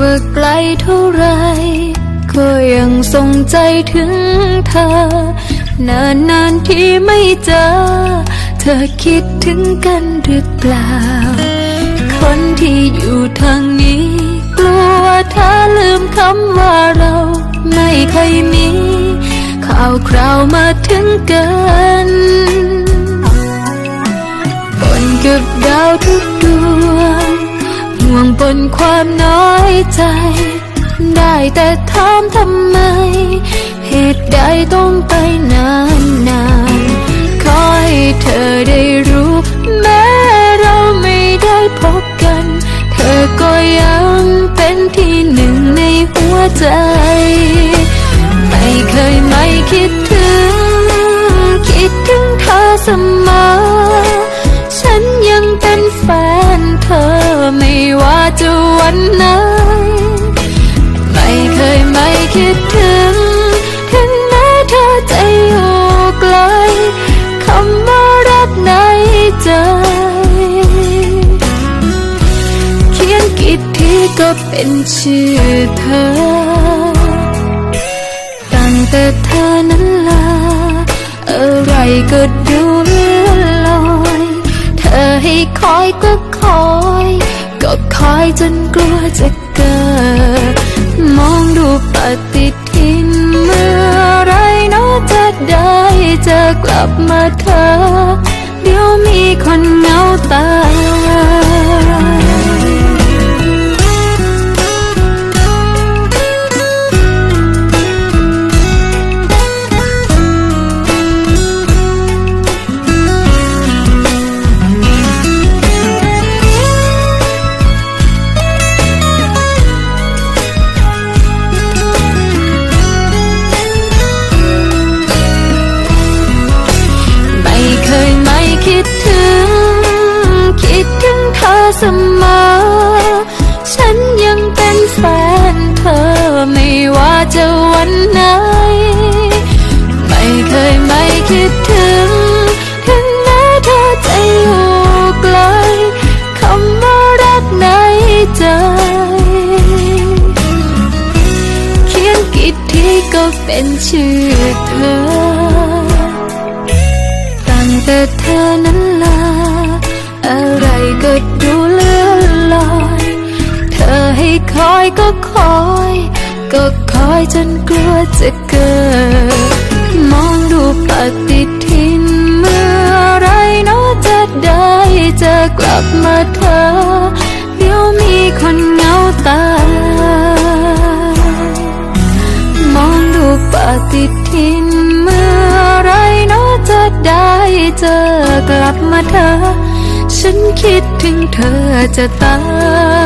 ว่าไกลเท่าไร ก็ยังทรงใจถึงเธอ นานนานที่ไม่เจอ เธอคิดถึงกันหรือเปล่า คนที่อยู่ทางนี้ กลัวเธอลืมคำว่าเรา ไม่เคยมี ข่าวคราวมาถึงกันบนกับดาวทุก ห่วงบนความน้อยใจ ได้แต่ถามทำไม เหตุใดต้องไปนานนานๆขอให้เธอได้รู้ แม้เราไม่ได้พบกัน เธอก็ยังเป็นที่หนึ่งในหัวใจ ไม่เคยไม่คิด เป็นชื่อเธอ ตั้งแต่เธอนั้นลา อะไรก็ดูเลื่อนลอย เธอให้คอยก็คอย ก็คอยจนกลัวจะเกิด มองดูปฏิทินเมื่อไรเนาะจะได้เจอกลับมาเธอ เดี๋ยวมีคนเงาตา เป็นชื่อเธอ ตั้งแต่เธอนั้นลา อะไรก็ดูเลื่อนลอย เธอให้คอยก็คอย ก็คอยจนกลัวจะเกิด ฏิทินเมื่อไรเนาะจะได้เจอกลับมาเธอ ฉันคิดถึงเธอจะตาย